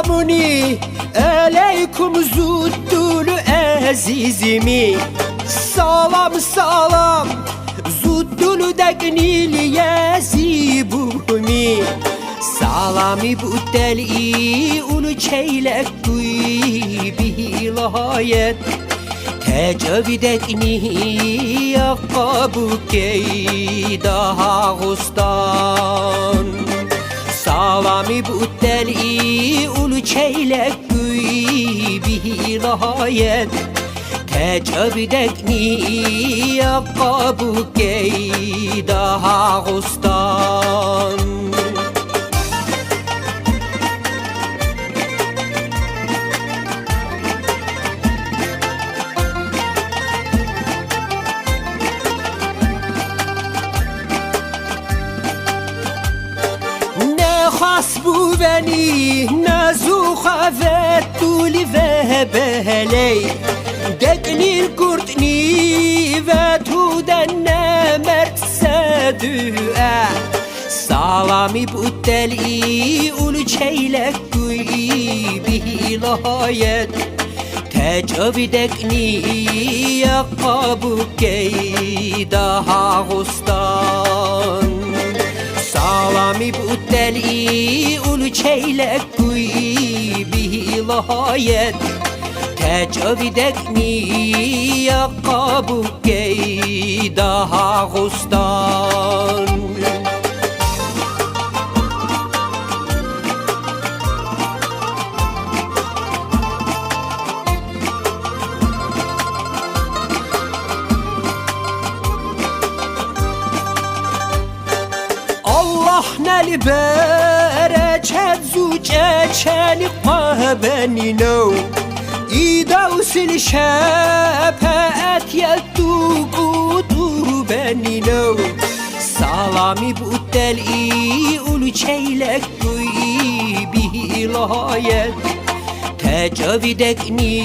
Esselamuni aleykum zuddulu azizimi. Salam salam zuddulu degnil yazibumi. Salami bu deli ulu çeylek duy bilayet Tecavüd etni yakabu key daha gustan Salami bu deli ulu çeylek güy bilayet Tecavüd etni yakabu key daha gustan Beni ne zuhavet tuli ve beley Degnil kurtni ve tuden ne mersedüe Salami bu deli ulu çeylek güy bilayet Tecavüd ekni yakabu key daha gustan Bu deli ulu çeylek güy bilayet Tecavüd ekni yakabu key daha gustan Allah neli bereket zuce çelik beni no İda usil şepet yettu kudu beni no Salami bu deli ulu çeylek duy bilayet Tecavüd ekni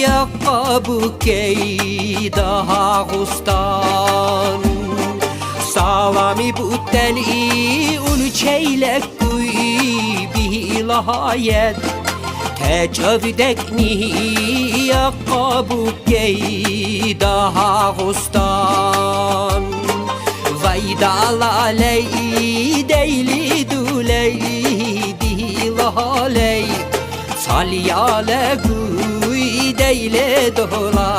yakabu key daha gustan Salami bu deli çeylek duy bilayet Tecavüd ekni yakabu key daha gustan Vay dalaley deyli duley dilaley Salyale guy deyle dola